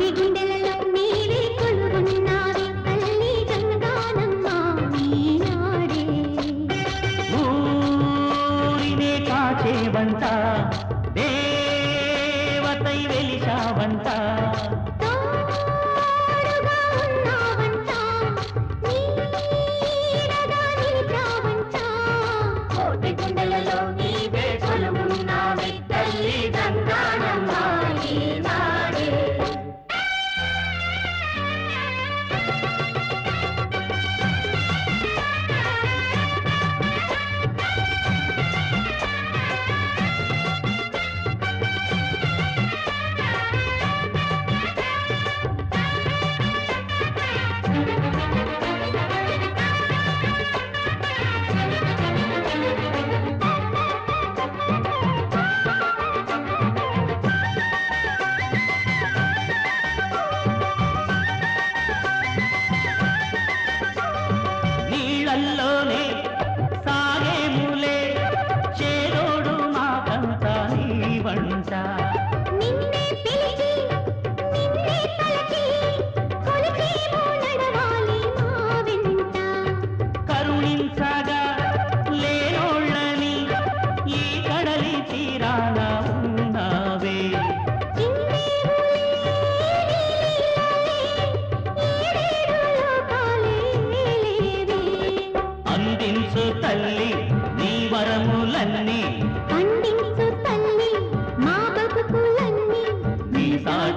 ಬಿಗಿ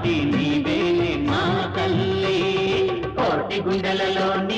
కోటి నీవేలే మా తల్లి కోటి గుండెలలోని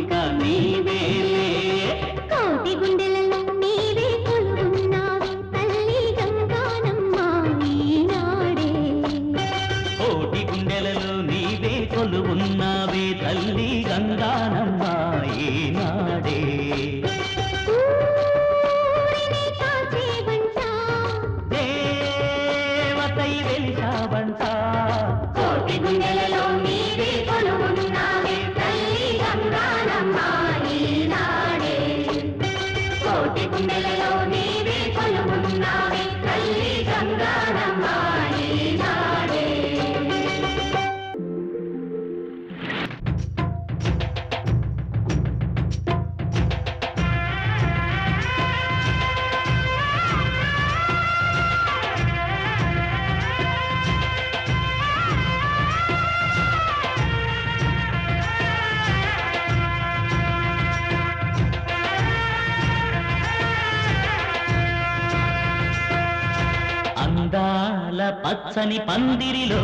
का పచ్చని పందిరిలో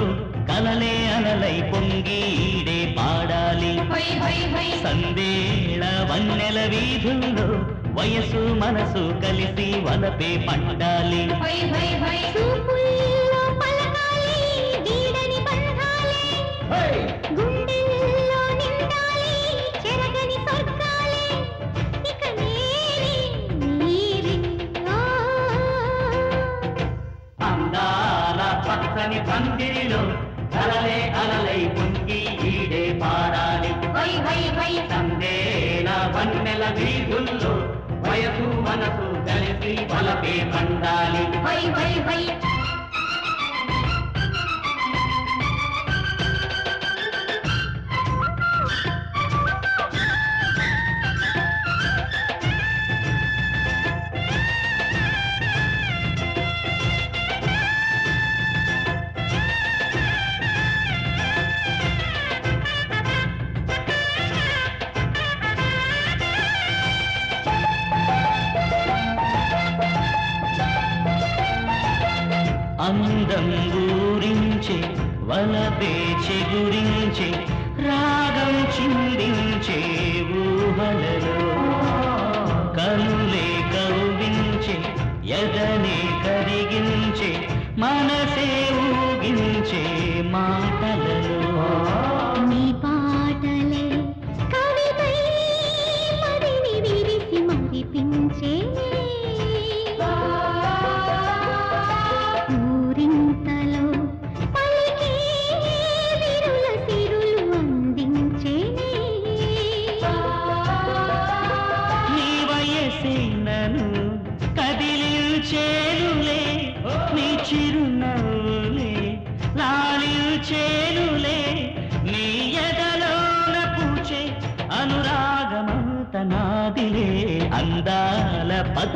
కలలే అనలై పొంగి ఈడే పాడాలి. సందేళ వన్నెల వీధుల్లో వయసు మనసు కలిసి వలపే పండాలి. పచ్చని పందిరిలో కలలే అలలై పొంగి ఈడే హై సందేల వన్నెల వీధుల్లో వయసు మనసు కలిసి వలపే పండాలి.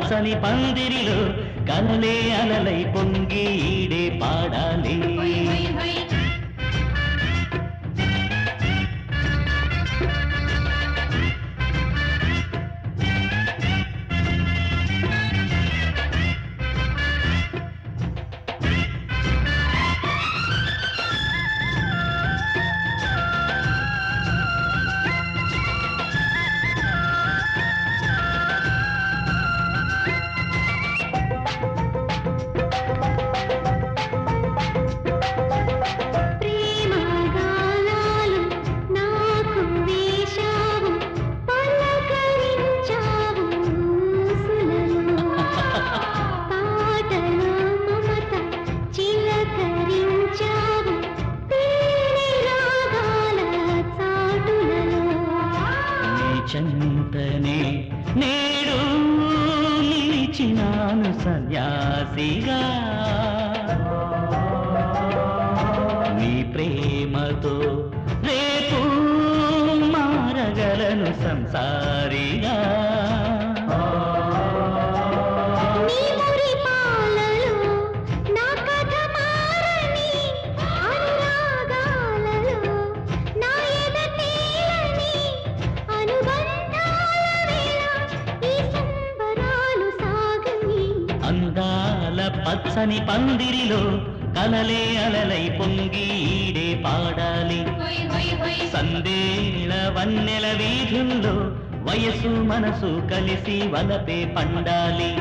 పచ్చని పందిరిలో కలలే అలలై పొంగి ఈడే పాడాలి. చెంతనే నేడు నిలిచినాను సన్యాసిగా. నీ ప్రేమతో రేపు మారగలను సంసారిగా. పచ్చని పందిరిలో కలలే అలలై పొంగి ఈడే పాడాలి. సందేళ వన్నెల వీధుల్లో వయసు మనసు కలిసి వలపే పండాలి.